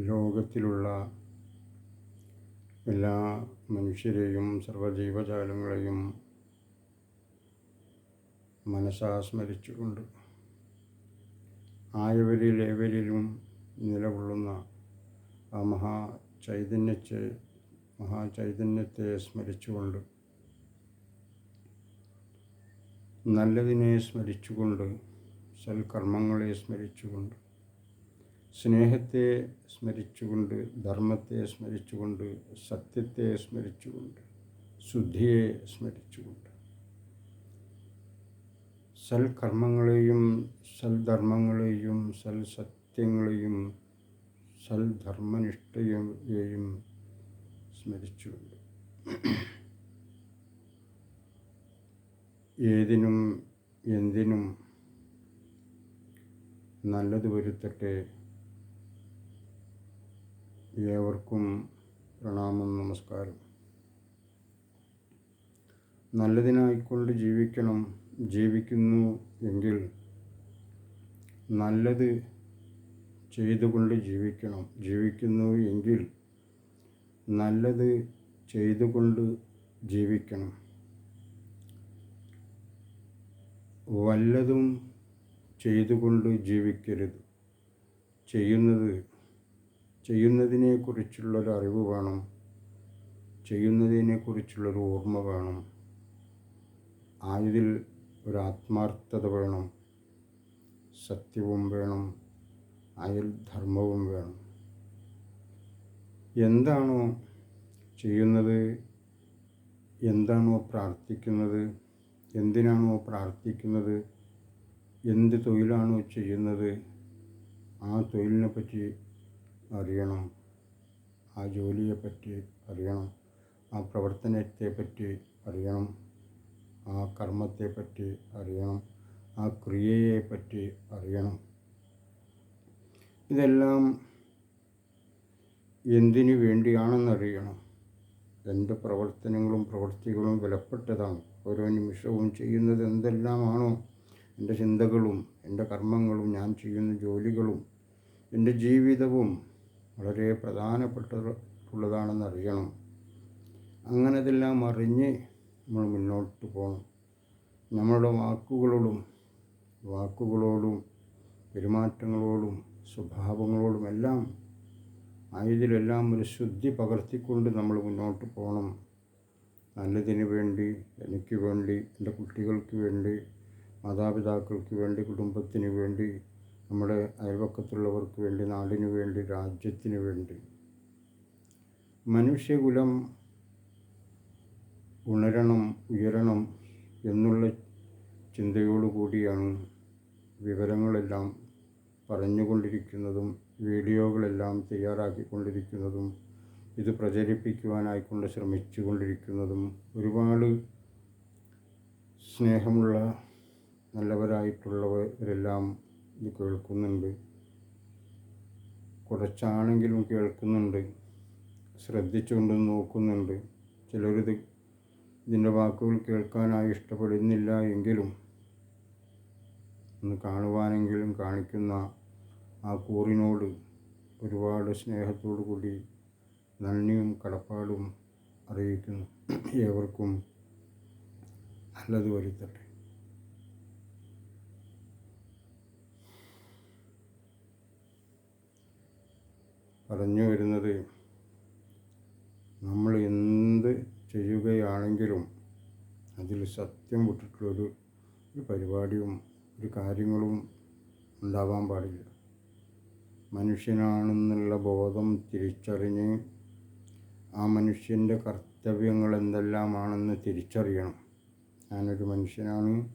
ലോകത്തിലുള്ള എല്ലാ മനുഷ്യരെയും സർവജീവജാലങ്ങളെയും മനസ്സാസ്മരിച്ചുകൊണ്ട് ആയവരിൽ ഏവരിലും നിലകൊള്ളുന്ന ആ മഹാ ചൈതന്യത്തെ മഹാചൈതന്യത്തെ സ്മരിച്ചുകൊണ്ട് നല്ലതിനെ സ്മരിച്ചുകൊണ്ട് സൽക്കർമ്മങ്ങളെ സ്മരിച്ചുകൊണ്ട് സ്നേഹത്തെ സ്മരിച്ചുകൊണ്ട് ധർമ്മത്തെ സ്മരിച്ചുകൊണ്ട് സത്യത്തെ സ്മരിച്ചുകൊണ്ട് ശുദ്ധിയെ സ്മരിച്ചുകൊണ്ട്. സൽകർമ്മങ്ങളെയും സൽധർമ്മങ്ങളെയും സൽസത്യങ്ങളെയും സൽധർമ്മനിഷ്ഠയെയും സ്മരിച്ചുകൊണ്ട്. ഏതിനും എന്തിനും നല്ലത് വരുത്തട്ടെ. ഏവർക്കും പ്രണാമം നമസ്കാരം. നല്ലതിനായിക്കൊണ്ട് ജീവിക്കണം ജീവിക്കുന്നു എങ്കിൽ നല്ലത് ചെയ്തുകൊണ്ട് ജീവിക്കണം ജീവിക്കുന്നു എങ്കിൽ നല്ലത് ചെയ്തുകൊണ്ട് ജീവിക്കണം. വല്ലതും ചെയ്തുകൊണ്ട് ജീവിക്കരുത്. ചെയ്യുന്നത് ചെയ്യുന്നതിനെക്കുറിച്ചുള്ളൊരു അറിവ് വേണം. ചെയ്യുന്നതിനെക്കുറിച്ചുള്ളൊരു ഓർമ്മ വേണം. ആയതിൽ ഒരു ആത്മാർത്ഥത വേണം. സത്യവും വേണം. അയൽ ധർമ്മവും വേണം. എന്താണോ ചെയ്യുന്നത്? എന്താണോ പ്രാർത്ഥിക്കുന്നത്? എന്തിനാണോ പ്രാർത്ഥിക്കുന്നത്? എന്ത് തൊഴിലാണോ ചെയ്യുന്നത്? ആ തൊഴിലിനെ പറ്റി അറിയണം. ആ ജോലിയെപ്പറ്റി അറിയണം. ആ പ്രവർത്തനത്തെപ്പറ്റി അറിയണം. ആ കർമ്മത്തെപ്പറ്റി അറിയണം. ആ ക്രിയയെപ്പറ്റി അറിയണം. ഇതെല്ലാം എന്തിനു വേണ്ടിയാണെന്നറിയണം. എന്റെ പ്രവർത്തനങ്ങളും പ്രവൃത്തികളും വിലപ്പെട്ടതാണ്. ഓരോ നിമിഷവും ചെയ്യുന്നത് എന്തെല്ലാമാണോ? എന്റെ ചിന്തകളും എന്റെ കർമ്മങ്ങളും ഞാൻ ചെയ്യുന്ന ജോലികളും എന്റെ ജീവിതവും വളരെ പ്രധാനപ്പെട്ടിട്ടുള്ളതാണെന്ന് അറിയണം അങ്ങനെ ഇതെല്ലാം അറിഞ്ഞ് നമ്മൾ മുന്നോട്ട് പോകണം. നമ്മളുടെ വാക്കുകളോടും വാക്കുകളോടും പെരുമാറ്റങ്ങളോടും സ്വഭാവങ്ങളോടും എല്ലാം ആയതിലെല്ലാം ഒരു ശുദ്ധി പകർത്തിക്കൊണ്ട് നമ്മൾ മുന്നോട്ട് പോകണം. നല്ലതിന് വേണ്ടി എനിക്ക് വേണ്ടി എന്റെ കുട്ടികൾക്ക് വേണ്ടി മാതാപിതാക്കൾക്ക് വേണ്ടി കുടുംബത്തിന് വേണ്ടി നമ്മുടെ അയൽപക്കത്തുള്ളവർക്ക് വേണ്ടി നാടിനു വേണ്ടി രാജ്യത്തിന് വേണ്ടി. മനുഷ്യകുലം ഉണരണം ഉയരണം എന്നുള്ള ചിന്തയോടുകൂടിയാണ് വിവരങ്ങളെല്ലാം പറഞ്ഞുകൊണ്ടിരിക്കുന്നതും വീഡിയോകളെല്ലാം തയ്യാറാക്കിക്കൊണ്ടിരിക്കുന്നതും ഇത് പ്രചരിപ്പിക്കുവാനായിക്കൊണ്ട് ശ്രമിച്ചു കൊണ്ടിരിക്കുന്നതും ഒരുപാട് സ്നേഹമുള്ള നല്ലവരായിട്ടുള്ളവരെല്ലാം ഇത് കേൾക്കുന്നുണ്ട്. കുറച്ചാണെങ്കിലും കേൾക്കുന്നുണ്ട്. ശ്രദ്ധിച്ചുകൊണ്ട് നോക്കുന്നുണ്ട്. ചിലരിത് ഇതിന്റെ വാക്കുകൾ കേൾക്കാനായി ഇഷ്ടപ്പെടുന്നില്ല എങ്കിലും ഒന്ന് കാണുവാനെങ്കിലും കാണിക്കുന്ന ആ കൂറിനോട് ഒരുപാട് സ്നേഹത്തോടു കൂടി നന്ദിയും കടപ്പാടും അറിയിക്കുന്നു. ഏവർക്കും നല്ലത് വരുത്തട്ടെ. പറഞ്ഞു വരുന്നത് നമ്മൾ എന്ത് ചെയ്യുകയാണെങ്കിലും അതിൽ സത്യം വിട്ടിട്ടുള്ളൊരു ഒരു പരിപാടിയും ഒരു കാര്യങ്ങളും ഉണ്ടാവാൻ പാടില്ല. മനുഷ്യനാണെന്നുള്ള ബോധം തിരിച്ചറിഞ്ഞ് ആ മനുഷ്യന്റെ കർത്തവ്യങ്ങൾ എന്തെല്ലാമാണെന്ന് തിരിച്ചറിയണം. ഞാനൊരു മനുഷ്യനാണ്.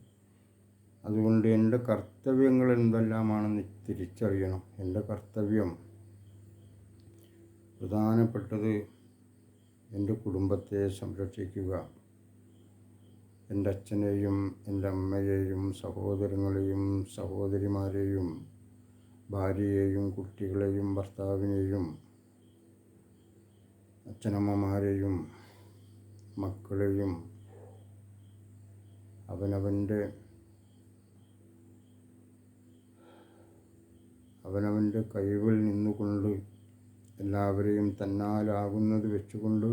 അതുകൊണ്ട് എന്റെ കർത്തവ്യങ്ങൾ എന്തെല്ലാമാണെന്ന് തിരിച്ചറിയണം. എന്റെ കർത്തവ്യം പ്രധാനപ്പെട്ടത് എന്റെ കുടുംബത്തെ സംരക്ഷിക്കുക. എന്റെ അച്ഛനെയും എന്റെ അമ്മയെയും സഹോദരങ്ങളെയും സഹോദരിമാരെയും ഭാര്യയെയും കുട്ടികളെയും ഭർത്താവിനെയും അച്ഛനമ്മമാരെയും മക്കളെയും അവനവന്റെ അവനവന്റെ കഴിവിൽ നിന്നുകൊണ്ട് എല്ലാവരെയും തന്നാലാകുന്നത് വെച്ചുകൊണ്ട്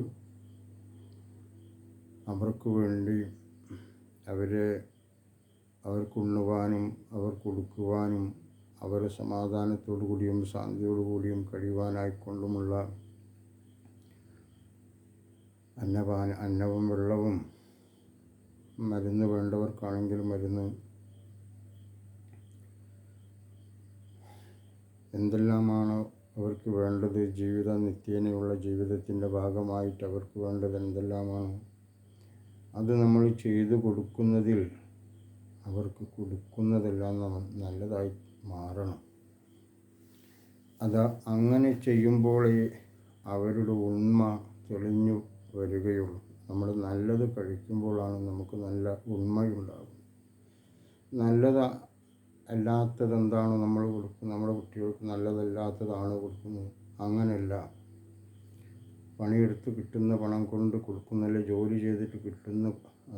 അവർക്ക് വേണ്ടി അവരെ അവർക്കുണ്ണുവാനും അവർ കൊടുക്കുവാനും അവരെ സമാധാനത്തോടു കൂടിയും ശാന്തിയോടു കൂടിയും കഴിയുവാനായിക്കൊണ്ടുമുള്ള അന്നപാന അന്നവും വെള്ളവും മരുന്ന് വേണ്ടവർക്കാണെങ്കിൽ മരുന്ന്. എന്തെല്ലാമാണോ അവർക്ക് വേണ്ടത് ജീവിത നിത്യേനയുള്ള ജീവിതത്തിന്റെ ഭാഗമായിട്ട് അവർക്ക് വേണ്ടത് എന്തെല്ലാമാണ്? അത് നമ്മൾ ചെയ്തു കൊടുക്കുന്നതിൽ അവർക്ക് കൊടുക്കുന്നതെല്ലാം നല്ലതായി മാറണം. അത് അങ്ങനെ ചെയ്യുമ്പോഴേ അവരുടെ ഉണ്മ തെളിഞ്ഞു വരികയുള്ളൂ. നമ്മൾ നല്ലത് കഴിക്കുമ്പോഴാണ് നമുക്ക് നല്ല ഉണ്മയുണ്ടാകുന്നത് നല്ലത് അല്ലാത്തത് എന്താണോ നമ്മൾ കൊടുക്കുന്നത് നമ്മുടെ കുട്ടികൾക്ക് നല്ലതല്ലാത്തതാണ് കൊടുക്കുന്നത് അങ്ങനെയല്ല. പണിയെടുത്ത് കിട്ടുന്ന പണം കൊണ്ട് കൊടുക്കുന്നതല്ല ജോലി ചെയ്തിട്ട് കിട്ടുന്ന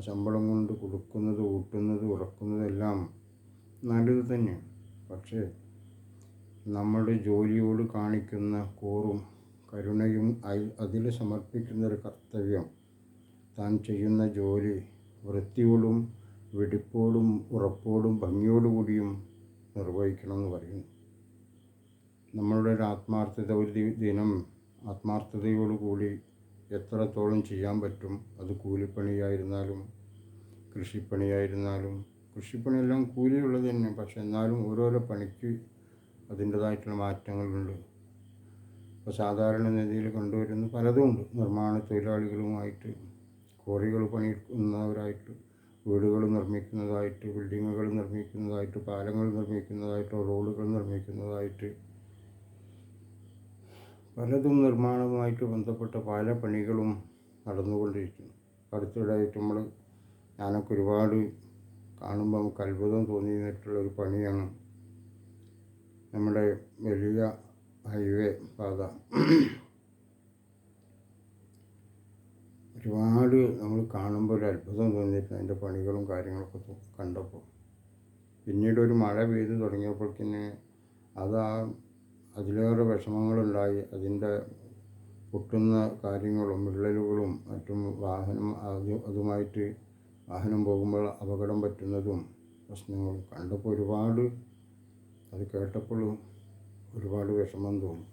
ശമ്പളം കൊണ്ട് കൊടുക്കുന്നത് ഊട്ടുന്നത് ഉറക്കുന്നതെല്ലാം നല്ലത് തന്നെയാണ്. പക്ഷേ നമ്മുടെ ജോലിയോട് കാണിക്കുന്ന കൂറും കരുണയും അതിൽ സമർപ്പിക്കുന്ന ഒരു കർത്തവ്യം താൻ ചെയ്യുന്ന ജോലി വൃത്തിയോടും വെടിപ്പോടും ഉറപ്പോടും ഭംഗിയോടുകൂടിയും നിർവഹിക്കണമെന്ന് പറയുന്നു. നമ്മളുടെ ഒരു ആത്മാർത്ഥത ഒരു ദിനം ആത്മാർത്ഥതയോടുകൂടി എത്രത്തോളം ചെയ്യാൻ പറ്റും അത് കൂലിപ്പണിയായിരുന്നാലും കൃഷിപ്പണിയായിരുന്നാലും കൃഷിപ്പണിയെല്ലാം കൂലിയുള്ളത് തന്നെ പക്ഷെ എന്നാലും ഓരോരോ പണിക്ക് അതിന്റേതായിട്ടുള്ള മാറ്റങ്ങളുണ്ട്. ഇപ്പോൾ സാധാരണ നിലയിൽ കണ്ടുവരുന്ന പലതുമുണ്ട് നിർമ്മാണ തൊഴിലാളികളുമായിട്ട് കോറികൾ പണിയെടുക്കുന്നവരായിട്ട് വീടുകൾ നിർമ്മിക്കുന്നതായിട്ട് ബിൽഡിങ്ങുകൾ നിർമ്മിക്കുന്നതായിട്ട് പാലങ്ങൾ നിർമ്മിക്കുന്നതായിട്ട് റോഡുകൾ നിർമ്മിക്കുന്നതായിട്ട് പലതും നിർമ്മാണവുമായിട്ട് ബന്ധപ്പെട്ട പല പണികളും നടന്നുകൊണ്ടിരിക്കുന്നു. അടുത്തിടെയായിട്ട് നമ്മൾ ഞാനൊക്കെ ഒരുപാട് കാണുമ്പോൾ നമുക്ക് അത്ഭുതം തോന്നിയിട്ടുള്ള ഒരു പണിയാണ് നമ്മുടെ വലിയ ഹൈവേ പാത. ഒരുപാട് നമ്മൾ കാണുമ്പോൾ ഒരു അത്ഭുതം തോന്നിയിട്ടുണ്ട് അതിന്റെ പണികളും കാര്യങ്ങളൊക്കെ കണ്ടപ്പോൾ. പിന്നീട് ഒരു മഴ പെയ്ത് തുടങ്ങിയപ്പോഴേക്കിന് അത് ആ അതിലേറെ വിഷമങ്ങളുണ്ടായി. അതിന്റെ പൊട്ടുന്ന കാര്യങ്ങളും വിള്ളലുകളും മറ്റും വാഹനം അത് അതുമായിട്ട് വാഹനം പോകുമ്പോൾ അപകടം പറ്റുന്നതും പ്രശ്നങ്ങളും കണ്ടപ്പോൾ ഒരുപാട് അത് കേട്ടപ്പോഴും ഒരുപാട് വിഷമം തോന്നും.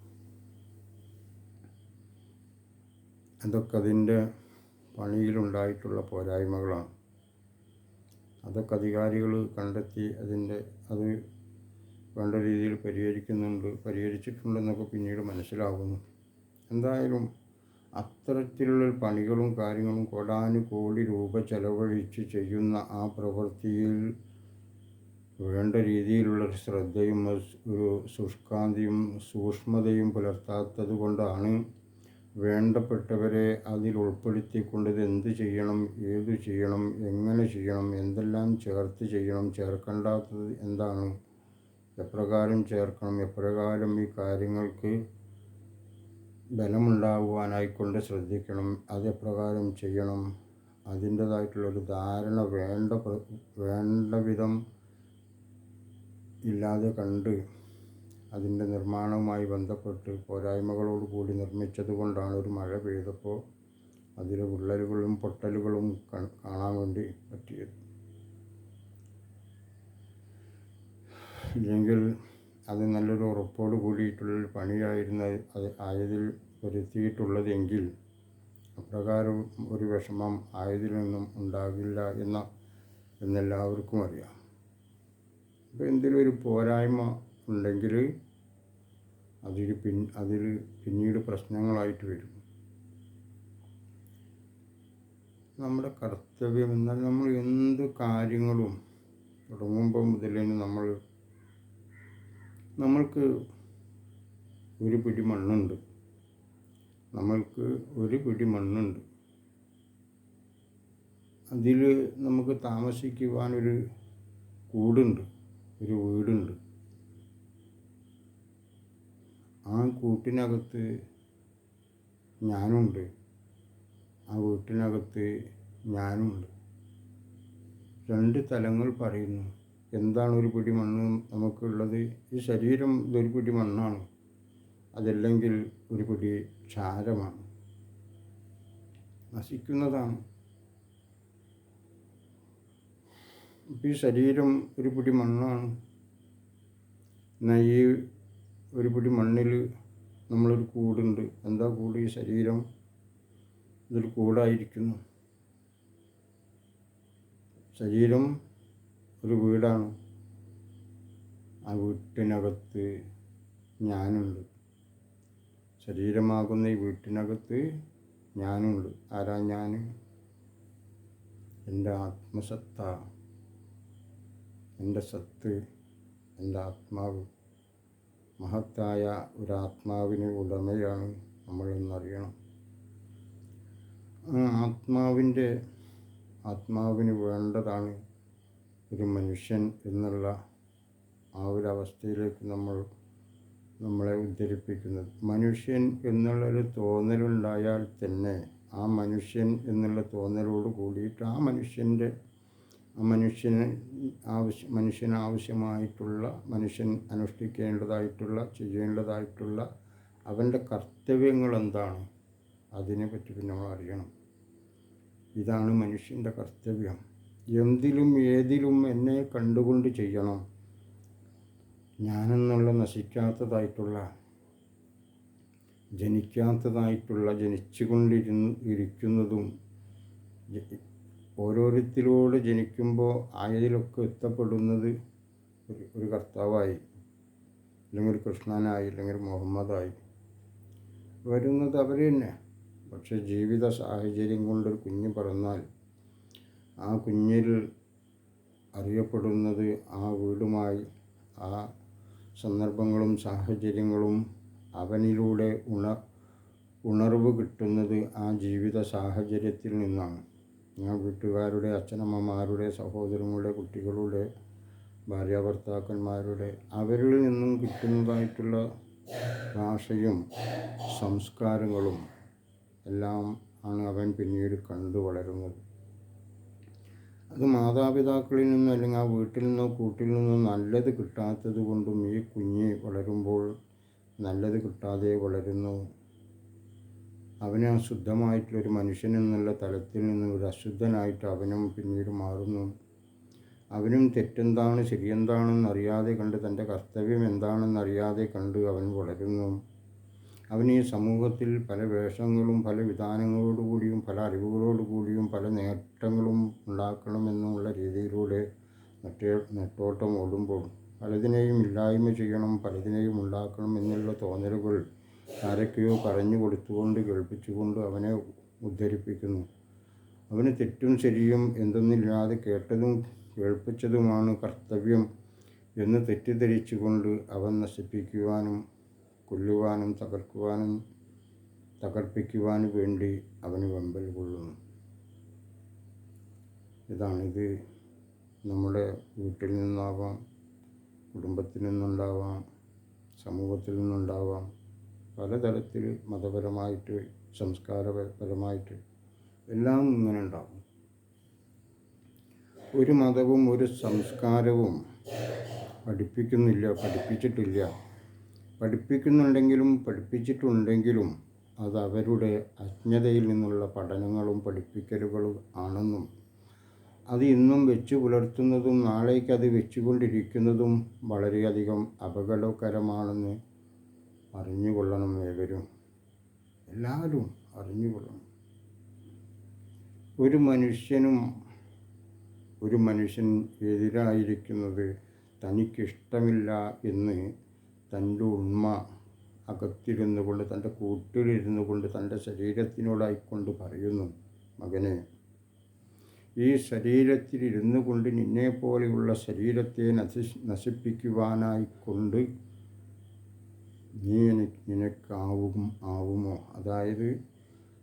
അതൊക്കെ അതിന്റെ പണിയിലുണ്ടായിട്ടുള്ള പോരായ്മകളാണ്. അതൊക്കെ അധികാരികൾ കണ്ടെത്തി അതിന്റെ അത് വേണ്ട രീതിയിൽ പരിഹരിക്കുന്നുണ്ട് പരിഹരിച്ചിട്ടുണ്ടെന്നൊക്കെ പിന്നീട് മനസ്സിലാകുന്നു. എന്തായാലും അത്തരത്തിലുള്ള പണികളും കാര്യങ്ങളും കോടാനുകോടി രൂപ ചെലവഴിച്ച് ചെയ്യുന്ന ആ പ്രവൃത്തിയിൽ വേണ്ട രീതിയിലുള്ള ശ്രദ്ധയും ഒരു ശുഷ്കാന്തിയും സൂക്ഷ്മതയും പുലർത്താത്തത് കൊണ്ടാണ് വേണ്ടപ്പെട്ടവരെ അതിൽ ഉൾപ്പെടുത്തിക്കൊണ്ടത് എന്ത് ചെയ്യണം ഏത് ചെയ്യണം എങ്ങനെ ചെയ്യണം എന്തെല്ലാം ചേർത്ത് ചെയ്യണം ചേർക്കേണ്ടാത്തത് എന്താണ്? എപ്രകാരം ചേർക്കണം? എപ്രകാരം ഈ കാര്യങ്ങൾക്ക് ബലമുണ്ടാകുവാനായിക്കൊണ്ട് ശ്രദ്ധിക്കണം? അതെപ്രകാരം ചെയ്യണം? അതിന്റേതായിട്ടുള്ളൊരു ധാരണ വേണ്ട വേണ്ട വിധം ഇല്ലാതെ കണ്ട് അതിന്റെ നിർമ്മാണവുമായി ബന്ധപ്പെട്ട് പോരായ്മകളോട് കൂടി നിർമ്മിച്ചതുകൊണ്ടാണ് ഒരു മഴ പെയ്തപ്പോൾ അതിൽ വിള്ളലുകളും പൊട്ടലുകളും കാണാൻ വേണ്ടി പറ്റിയത്. ഇല്ലെങ്കിൽ അത് നല്ലൊരു ഉറപ്പോട് കൂടിയിട്ടുള്ളൊരു പണിയായിരുന്ന അത് ആയതിൽ വരുത്തിയിട്ടുള്ളതെങ്കിൽ അപ്രകാരം ഒരു വിഷമം ആയതിൽ നിന്നും ഉണ്ടാകില്ല എന്ന എന്നെല്ലാവർക്കും അറിയാം. അപ്പോൾ എന്തെങ്കിലും ഒരു പോരായ്മ ഉണ്ടെങ്കിൽ അതിൽ പിൻ അതിൽ പിന്നീട് പ്രശ്നങ്ങളായിട്ട് വരും. നമ്മുടെ കർത്തവ്യം എന്നാൽ നമ്മൾ എന്ത് കാര്യങ്ങളും തുടങ്ങുമ്പോൾ മുതലേ നമ്മൾ നമ്മൾക്ക് ഒരു പിടി മണ്ണുണ്ട്. നമ്മൾക്ക് ഒരു പിടി മണ്ണുണ്ട്. അതിൽ നമുക്ക് താമസിക്കുവാനൊരു കൂടുണ്ട് ഒരു വീടുണ്ട്. ആ കൂട്ടിനകത്ത് ഞാനുണ്ട്. ആ വീട്ടിനകത്ത് ഞാനുണ്ട്. രണ്ട് തലങ്ങൾ പറയുന്നു. എന്താണ് ഒരു പിടി മണ്ണ് നമുക്കുള്ളത്? ഈ ശരീരം ഇതൊരു പിടി മണ്ണാണ്. അതല്ലെങ്കിൽ ഒരു പിടി ക്ഷാരമാണ്. നശിക്കുന്നതാണ്. ഈ ശരീരം ഒരു പിടി മണ്ണാണ്. എന്നാൽ ഈ ഒരു പിടി മണ്ണിൽ നമ്മളൊരു കൂടുണ്ട്. എന്താ കൂട്? ഈ ശരീരം ഇതൊരു കൂടായിരിക്കുന്നു. ശരീരം ഒരു വീടാണ്. ആ വീട്ടിനകത്ത് ഞാനുണ്ട്. ശരീരമാകുന്ന ഈ വീട്ടിനകത്ത് ഞാനുണ്ട്. ആരാ ഞാൻ എന്റെ ആത്മസത്ത. എന്റെ സത്ത്. എന്റെ ആത്മാവ്. മഹത്തായ ഒരാത്മാവിന് ഉടമയാണ് നമ്മളെന്നറിയണം. ആ ആത്മാവിന്റെ ആത്മാവിന് വേണ്ടതാണ് ഒരു മനുഷ്യൻ എന്നുള്ള ആ ഒരു അവസ്ഥയിലേക്ക് നമ്മൾ നമ്മളെ ഉദ്ധരിപ്പിക്കുന്നത്. മനുഷ്യൻ എന്നുള്ളൊരു തോന്നലുണ്ടായാൽ തന്നെ ആ മനുഷ്യൻ എന്നുള്ള തോന്നലോട് കൂടിയിട്ട് ആ മനുഷ്യന്റെ മനുഷ്യന് ആവശ്യ മനുഷ്യനാവശ്യമായിട്ടുള്ള മനുഷ്യൻ അനുഷ്ഠിക്കേണ്ടതായിട്ടുള്ള ചെയ്യേണ്ടതായിട്ടുള്ള അവന്റെ കർത്തവ്യങ്ങൾ എന്താണ് അതിനെപ്പറ്റി പിന്നെ നമ്മൾ അറിയണം. ഇതാണ് മനുഷ്യന്റെ കർത്തവ്യം. എന്തിലും ഏതിലും എന്നെ കണ്ടുകൊണ്ട് ചെയ്യണം. ഞാനെന്നുള്ള നശിക്കാത്തതായിട്ടുള്ള ജനിക്കാത്തതായിട്ടുള്ള ജനിച്ചുകൊണ്ടിരുന്ന് ഇരിക്കുന്നതും ഓരോരുത്തരോട് ജനിക്കുമ്പോൾ ആയതിലൊക്കെ എത്തപ്പെടുന്നത് ഒരു കർത്താവായി അല്ലെങ്കിൽ ഒരു കൃഷ്ണനായി അല്ലെങ്കിൽ മുഹമ്മദായി. വരുന്നത് അവർ തന്നെ. പക്ഷെ ജീവിത സാഹചര്യം കൊണ്ടൊരു കുഞ്ഞ് പിറന്നാൽ ആ കുഞ്ഞിൽ അറിയപ്പെടുന്നത് ആ വീടുമായി ആ സന്ദർഭങ്ങളും സാഹചര്യങ്ങളും അവനിലൂടെ ഉണ ഉണർവ് കിട്ടുന്നത് ആ ജീവിത സാഹചര്യത്തിൽ നിന്നാണ്. ഞാൻ വീട്ടുകാരുടെ അച്ഛനമ്മമാരുടെ സഹോദരങ്ങളുടെ കുട്ടികളുടെ ഭാര്യാഭർത്താക്കന്മാരുടെ അവരിൽ നിന്നും കിട്ടുന്നതായിട്ടുള്ള ഭാഷയും സംസ്കാരങ്ങളും എല്ലാം ആണ് അവൻ പിന്നീട് കണ്ടു വളരുന്നത്. അത് മാതാപിതാക്കളിൽ നിന്നും അല്ലെങ്കിൽ ആ വീട്ടിൽ നിന്നോ കൂട്ടിൽ നിന്നോ നല്ലത് കിട്ടാത്തത് കൊണ്ടും ഈ കുഞ്ഞ് വളരുമ്പോൾ നല്ലത് കിട്ടാതെ വളരുന്നു. അവന് അശുദ്ധമായിട്ടുള്ളൊരു മനുഷ്യൻ എന്നുള്ള തലത്തിൽ നിന്ന് ഒരു അശുദ്ധനായിട്ട് അവനും പിന്നീട് മാറുന്നു. അവനും തെറ്റെന്താണ് ശരിയെന്താണെന്ന് അറിയാതെ കണ്ട് തന്റെ കർത്തവ്യം എന്താണെന്ന് അറിയാതെ കണ്ട് അവൻ വളരുന്നു. അവൻ ഈ സമൂഹത്തിൽ പല വേഷങ്ങളും പല വിധാനങ്ങളോടുകൂടിയും പല അറിവുകളോടുകൂടിയും പല നേട്ടങ്ങളും ഉണ്ടാക്കണമെന്നുള്ള രീതിയിലൂടെ നെട്ടേ നെട്ടോട്ടം ഓടുമ്പോൾ പലതിനെയും ഇല്ലായ്മ ചെയ്യണം പലതിനെയും ഉണ്ടാക്കണം എന്നുള്ള തോന്നലുകൾ ആരൊക്കെയോ പറഞ്ഞു കൊടുത്തുകൊണ്ട് കേൾപ്പിച്ചുകൊണ്ട് അവനെ ഉദ്ധരിപ്പിക്കുന്നു. അവന് തെറ്റും ശരിയും എന്തെന്നില്ലാതെ കേട്ടതും കേൾപ്പിച്ചതുമാണ് കർത്തവ്യം എന്ന് തെറ്റിദ്ധരിച്ചുകൊണ്ട് അവൻ നശിപ്പിക്കുവാനും കൊല്ലുവാനും തകർക്കുവാനും തകർപ്പിക്കുവാനും വേണ്ടി അവന് വെമ്പൽ കൊള്ളുന്നു. ഇതാണിത്. നമ്മുടെ വീട്ടിൽ നിന്നാവാം കുടുംബത്തിൽ നിന്നുണ്ടാവാം സമൂഹത്തിൽ നിന്നുണ്ടാവാം. പലതരത്തിൽ മതപരമായിട്ട് സംസ്കാരപരമായിട്ട് എല്ലാം ഇങ്ങനെ ഉണ്ടാകും. ഒരു മതവും ഒരു സംസ്കാരവും പഠിപ്പിക്കുന്നില്ല പഠിപ്പിച്ചിട്ടില്ല. പഠിപ്പിക്കുന്നുണ്ടെങ്കിലും പഠിപ്പിച്ചിട്ടുണ്ടെങ്കിലും അത് അവരുടെ അജ്ഞതയിൽ നിന്നുള്ള പഠനങ്ങളും പഠിപ്പിക്കലുകളും ആണെന്നും അത് ഇന്നും വെച്ചു പുലർത്തുന്നതും നാളേക്കത് വെച്ചുകൊണ്ടിരിക്കുന്നതും വളരെയധികം അപകടകരമാണെന്ന് അറിഞ്ഞുകൊള്ളണം ഏവരും. എല്ലാവരും അറിഞ്ഞുകൊള്ളണം. ഒരു മനുഷ്യനും ഒരു മനുഷ്യൻ എതിരായിരിക്കുന്നത് തനിക്കിഷ്ടമില്ല എന്ന് തന്റെ ഉണ്മ അകത്തിരുന്നു കൊണ്ട് തന്റെ കൂട്ടിലിരുന്നു കൊണ്ട് തന്റെ ശരീരത്തിനോടായിക്കൊണ്ട് പറയുന്നു മകനെ ഈ ശരീരത്തിലിരുന്നു കൊണ്ട് നിന്നെ പോലെയുള്ള ശരീരത്തെ നശി നശിപ്പിക്കുവാനായിക്കൊണ്ട് നീ എനിക്ക് നിനക്കാവും ആവുമോ? അതായത്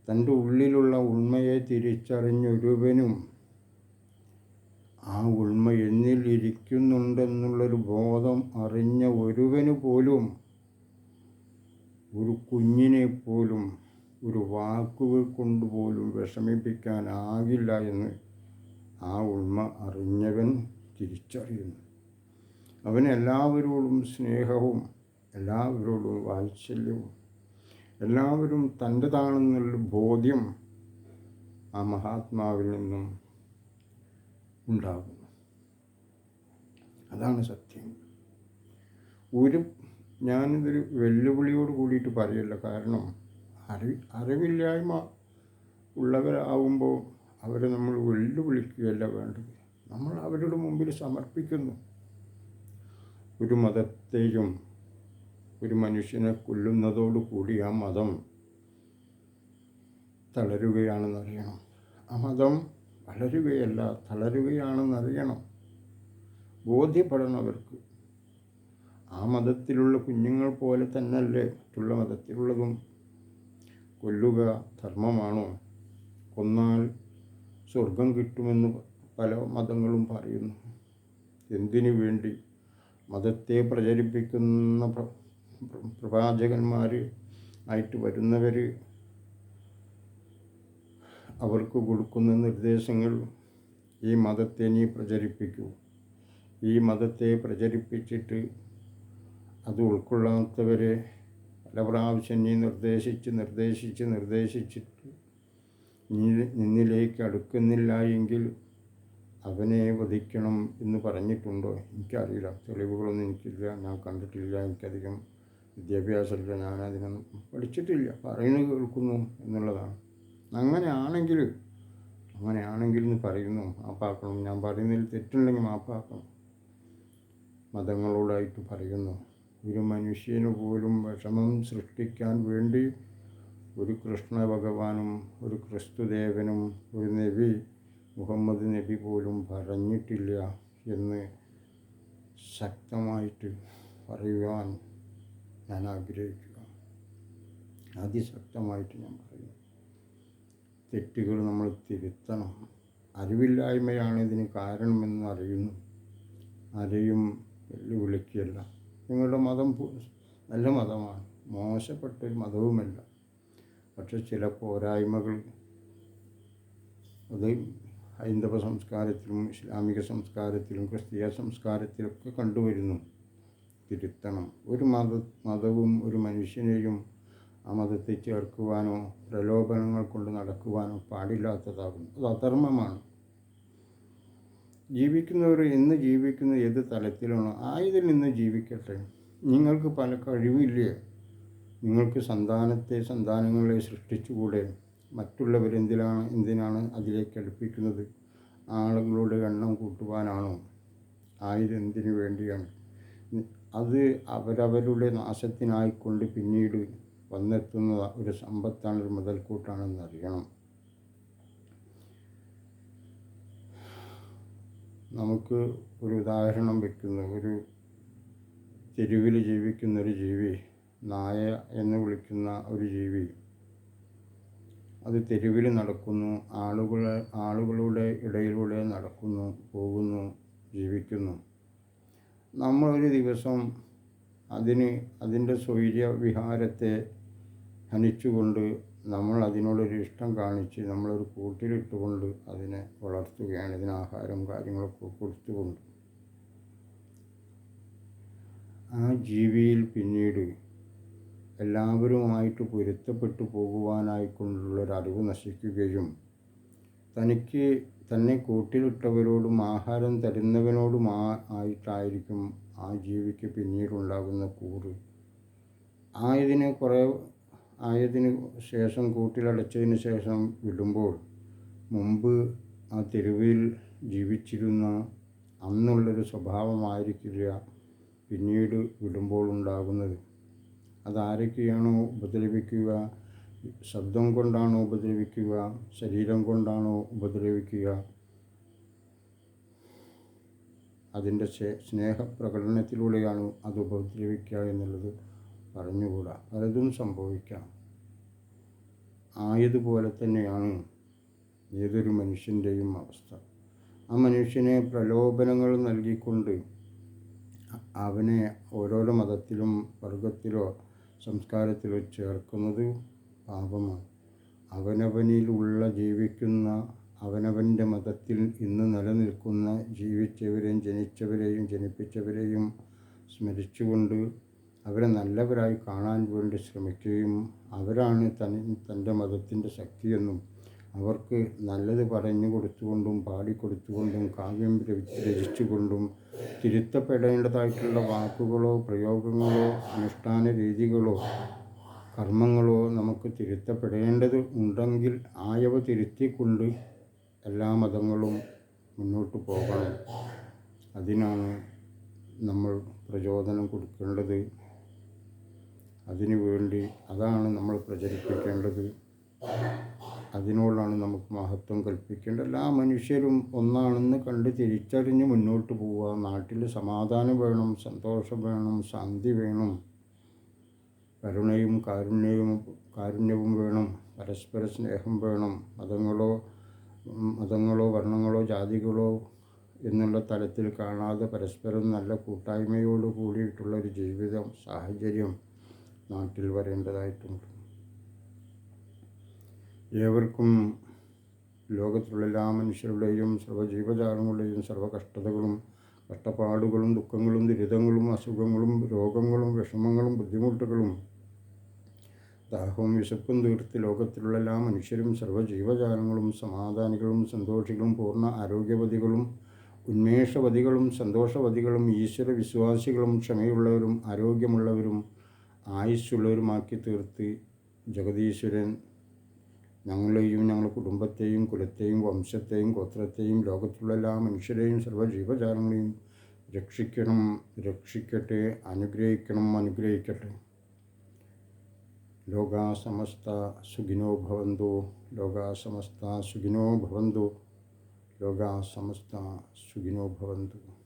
തന്റെ ഉള്ളിലുള്ള ഉണ്മയെ തിരിച്ചറിഞ്ഞൊരുവനും ആ ഉണ്മ എന്നിൽ ഇരിക്കുന്നുണ്ടെന്നുള്ളൊരു ബോധം അറിഞ്ഞ ഒരുവന് പോലും ഒരു കുഞ്ഞിനെ പോലും ഒരു വാക്കുകൾ കൊണ്ട് പോലും വിഷമിപ്പിക്കാനാകില്ല എന്ന് ആ ഉണ്മ അറിഞ്ഞവൻ തിരിച്ചറിയുന്നു. അവൻ എല്ലാവരോടും സ്നേഹവും എല്ലാവരോടും വാത്സല്യവും എല്ലാവരും തന്റെതാണെന്നുള്ള ബോധ്യം ആ മഹാത്മാവിൽ നിന്നും ഉണ്ടാകും അതാണ് സത്യം. ഒരു ഞാനിതൊരു വെല്ലുവിളിയോട് കൂടിയിട്ട് പറയല്ല. കാരണം അറിവ് അറിവില്ലായ്മ ഉള്ളവരാകുമ്പോൾ അവരെ നമ്മൾ വെല്ലുവിളിക്കുകയല്ല വേണ്ടത്. നമ്മൾ അവരുടെ മുമ്പിൽ സമർപ്പിക്കുന്നു. ഒരു മതത്തെയും ഒരു മനുഷ്യനെ കൊല്ലുന്നതോടുകൂടി ആ മതം തളരുകയാണെന്നറിയണം. ആ മതം വളരുകയല്ല തളരുകയാണെന്നറിയണം. ബോധ്യപ്പെടണം ആ മതത്തിലുള്ള കുഞ്ഞുങ്ങൾ പോലെ തന്നെയല്ലേ മറ്റുള്ള മതത്തിലുള്ളതും. കൊല്ലുക ധർമ്മമാണോ? കൊന്നാൽ സ്വർഗം കിട്ടുമെന്ന് പല മതങ്ങളും പറയുന്നു. എന്തിനു വേണ്ടി മതത്തെ പ്രചരിപ്പിക്കുന്ന പ്ര- പ്ര- പ്രവാചകന്മാർ ആയിട്ട് വരുന്നവർ അവർക്ക് കൊടുക്കുന്ന നിർദ്ദേശങ്ങൾ ഈ മതത്തെ നീ പ്രചരിപ്പിക്കൂ. ഈ മതത്തെ പ്രചരിപ്പിച്ചിട്ട് അത് ഉൾക്കൊള്ളാത്തവരെ പല പ്രാവശ്യം നീ നിർദ്ദേശിച്ച് നിർദ്ദേശിച്ച് നിർദ്ദേശിച്ചിട്ട് നിന്നിലേക്ക് അടുക്കുന്നില്ല എങ്കിൽ അവനെ വധിക്കണം എന്ന് പറഞ്ഞിട്ടുണ്ടോ? എനിക്കറിയില്ല. തെളിവുകളൊന്നും എനിക്കില്ല. ഞാൻ കണ്ടിട്ടില്ല. എനിക്കധികം വിദ്യാഭ്യാസമില്ല ഞാൻ അതിനൊന്നും പഠിച്ചിട്ടില്ല. പറയുന്നു കേൾക്കുന്നു എന്നുള്ളതാണ്. അങ്ങനെയാണെങ്കിൽ അങ്ങനെയാണെങ്കിൽ എന്ന് പറയുന്നു മാപ്പാക്കണം. ഞാൻ പറയുന്നതിൽ തെറ്റുണ്ടെങ്കിൽ മാപ്പാക്കണം. മതങ്ങളോടായിട്ട് പറയുന്നു. ഒരു മനുഷ്യന് പോലും വിഷമം സൃഷ്ടിക്കാൻ വേണ്ടി ഒരു കൃഷ്ണ ഭഗവാനും ഒരു ക്രിസ്തുദേവനും ഒരു നബി മുഹമ്മദ് നബി പോലും പറഞ്ഞിട്ടില്ല എന്ന് ശക്തമായിട്ട് പറയുവാൻ ഞാൻ ആഗ്രഹിക്കുക. അതിശക്തമായിട്ട് ഞാൻ പറയുന്നു. തെറ്റുകൾ നമ്മൾ തിരുത്തണം. അറിവില്ലായ്മയാണ് ഇതിന് കാരണമെന്ന് അറിയുന്നു. ആരെയും വെല്ലുവിളിക്കുകയല്ല. നിങ്ങളുടെ മതം നല്ല മതമാണ്. മോശപ്പെട്ട ഒരു മതവുമല്ല. പക്ഷെ ചില പോരായ്മകൾ അത് ഹൈന്ദവ സംസ്കാരത്തിലും ഇസ്ലാമിക സംസ്കാരത്തിലും ക്രിസ്തീയ സംസ്കാരത്തിലൊക്കെ കണ്ടുവരുന്നു. തിരുത്തണം. ഒരു മത മതവും ഒരു മനുഷ്യനെയും ആ മതത്തെ ചേർക്കുവാനോ പ്രലോഭനങ്ങൾ കൊണ്ട് നടക്കുവാനോ പാടില്ലാത്തതാകുന്നു. അത് അധർമ്മമാണ്. ജീവിക്കുന്നവർ ഇന്ന് ജീവിക്കുന്ന ഏത് തലത്തിലാണോ ആയതിൽ നിന്ന് ജീവിക്കട്ടെ. നിങ്ങൾക്ക് പല കഴിവില്ലേ? നിങ്ങൾക്ക് സന്താനത്തെ സന്താനങ്ങളെ സൃഷ്ടിച്ചുകൂടെ? മറ്റുള്ളവരെന്തിനാണ് എന്തിനാണ് അതിലേക്ക് അടുപ്പിക്കുന്നത്? ആളുകളുടെ എണ്ണം കൂട്ടുവാനാണോ? ആയതെന്തിനു വേണ്ടിയാണ്? അത് അവരവരുടെ നാശത്തിനായിക്കൊണ്ട് പിന്നീട് വന്നെത്തുന്ന ഒരു സമ്പത്താണ് ഒരു മുതൽക്കൂട്ടാണെന്ന് അറിയണം നമുക്ക് ഒരു ഉദാഹരണം വയ്ക്കുന്ന ഒരു തെരുവിൽ ജീവിക്കുന്ന ഒരു ജീവി നായ എന്ന് വിളിക്കുന്ന ഒരു ജീവി. അത് തെരുവിൽ നടക്കുന്നു ആളുകളെ ആളുകളുടെ ഇടയിലൂടെ നടക്കുന്നു പോകുന്നു ജീവിക്കുന്നു. നമ്മളൊരു ദിവസം അതിന് അതിന്റെ സ്വൈര്യ വിഹാരത്തെ ഹനിച്ചുകൊണ്ട് നമ്മൾ അതിനോടൊരു ഇഷ്ടം കാണിച്ച് നമ്മളൊരു കൂട്ടിലിട്ടുകൊണ്ട് അതിനെ വളർത്തുകയാണ്. ഇതിന് ആഹാരം കാര്യങ്ങളൊക്കെ കൊടുത്തുകൊണ്ട്. ആ ജീവിയിൽ പിന്നീട് എല്ലാവരുമായിട്ട് പൊരുത്തപ്പെട്ടു പോകുവാനായിക്കൊണ്ടുള്ളൊരറിവ് നശിക്കുകയും തനിക്ക് തന്നെ കൂട്ടിലിട്ടവരോടും ആഹാരം തരുന്നവനോടും ആയിട്ടായിരിക്കും ആ ജീവിക്ക് പിന്നീടുണ്ടാകുന്ന കൂറ്. ആയതിന് കുറേ ആയതിന് ശേഷം കൂട്ടിലടച്ചതിന് ശേഷം വിടുമ്പോൾ മുമ്പ് ആ തെരുവിൽ ജീവിച്ചിരുന്ന അന്നുള്ളൊരു സ്വഭാവമായിരിക്കില്ല പിന്നീട് വിടുമ്പോൾ ഉണ്ടാകുന്നത്. അതാരൊക്കെയാണോ ഉപദ്രവിക്കുക ശബ്ദം കൊണ്ടാണോ ഉപദ്രവിക്കുക? ശരീരം കൊണ്ടാണോ ഉപദ്രവിക്കുക? അതിന്റെ സ്നേ- സ്നേഹപ്രകടനത്തിലൂടെയാണ് അത് ഉപദ്രവിക്കുക എന്നുള്ളത് പറഞ്ഞുകൂടാ. പലതും സംഭവിക്കാം. ആയതുപോലെ തന്നെയാണ് ഏതൊരു മനുഷ്യന്റെയും അവസ്ഥ. ആ മനുഷ്യനെ പ്രലോഭനങ്ങൾ നൽകിക്കൊണ്ട് അവനെ ഓരോരോ മതത്തിലും വർഗത്തിലോ സംസ്കാരത്തിലോ ചേർക്കുന്നത് പാപമാണ്. അവനവനിലുള്ള ജീവിക്കുന്ന അവനവന്റെ മതത്തിൽ ഇന്ന് നിലനിൽക്കുന്ന ജീവിച്ചവരെയും ജനിച്ചവരെയും ജനിപ്പിച്ചവരെയും സ്മരിച്ചുകൊണ്ട് അവരെ നല്ലവരായി കാണാൻ വേണ്ടി ശ്രമിക്കുകയും അവരാണ് തൻ തന്റെ മതത്തിന്റെ ശക്തിയെന്നും അവർക്ക് നല്ലത് പറഞ്ഞു കൊടുത്തുകൊണ്ടും പാടിക്കൊടുത്തുകൊണ്ടും കാവ്യം രചി- രചിച്ചുകൊണ്ടും തിരുത്തപ്പെടേണ്ടതായിട്ടുള്ള വാക്കുകളോ പ്രയോഗങ്ങളോ അനുഷ്ഠാന രീതികളോ കർമ്മങ്ങളോ നമുക്ക് തിരുത്തപ്പെടേണ്ടത് ഉണ്ടെങ്കിൽ ആയവ തിരുത്തിക്കൊണ്ട് എല്ലാ മതങ്ങളും മുന്നോട്ട് പോകണം. അതിനാണ് നമ്മൾ പ്രചോദനം കൊടുക്കേണ്ടത്. അതിനു വേണ്ടി അതാണ് നമ്മൾ പ്രചരിപ്പിക്കേണ്ടത്. അതിനോടാണ് നമുക്ക് മഹത്വം കൽപ്പിക്കേണ്ടത് എല്ലാ മനുഷ്യരും ഒന്നാണെന്ന് കണ്ട് തിരിച്ചറിഞ്ഞ് മുന്നോട്ട് പോവുക. നാട്ടിൽ സമാധാനം വേണം സന്തോഷം വേണം ശാന്തി വേണം. കരുണയും കാരുണ്യവും കാരുണ്യവും വേണം പരസ്പര സ്നേഹം വേണം മതങ്ങളോ മതങ്ങളോ വർണങ്ങളോ ജാതികളോ എന്നുള്ള തലത്തിൽ കാണാതെ പരസ്പരം നല്ല കൂട്ടായ്മയോട് കൂടിയിട്ടുള്ള ഒരു ജീവിതം സാഹചര്യം നാട്ടിൽ വരേണ്ടതായിട്ടുണ്ട്. ഏവർക്കും ലോകത്തിലുള്ള എല്ലാ മനുഷ്യരുടെയും സർവജീവജാലങ്ങളുടെയും സർവ കഷ്ടതകളും കഷ്ടപ്പാടുകളും ദുഃഖങ്ങളും ദുരിതങ്ങളും അസുഖങ്ങളും രോഗങ്ങളും വിഷമങ്ങളും ബുദ്ധിമുട്ടുകളും ദാഹവും വിശപ്പും തീർത്ത് ലോകത്തിലുള്ള എല്ലാ മനുഷ്യരും സർവജീവജാലങ്ങളും സമാധാനികളും സന്തോഷികളും പൂർണ ആരോഗ്യവതികളും ഉന്മേഷവതികളും സന്തോഷവതികളും ഈശ്വര വിശ്വാസികളും ക്ഷമയുള്ളവരും ആരോഗ്യമുള്ളവരും ആയുസ്സുള്ളവരുമാക്കി തീർത്ത് ജഗതീശ്വരൻ ഞങ്ങളെയും ഞങ്ങളുടെ കുടുംബത്തെയും കുലത്തെയും വംശത്തെയും ഗോത്രത്തെയും ലോകത്തിലുള്ള എല്ലാ മനുഷ്യരെയും സർവജീവജാലങ്ങളെയും രക്ഷിക്കണം രക്ഷിക്കട്ടെ അനുഗ്രഹിക്കണം അനുഗ്രഹിക്കട്ടെ. लोगा समस्ता सुगिनो भवन्तु लोगा समस्ता सुगिनो भवन्तु लोगा समस्ता सुगिनो भवन्तु।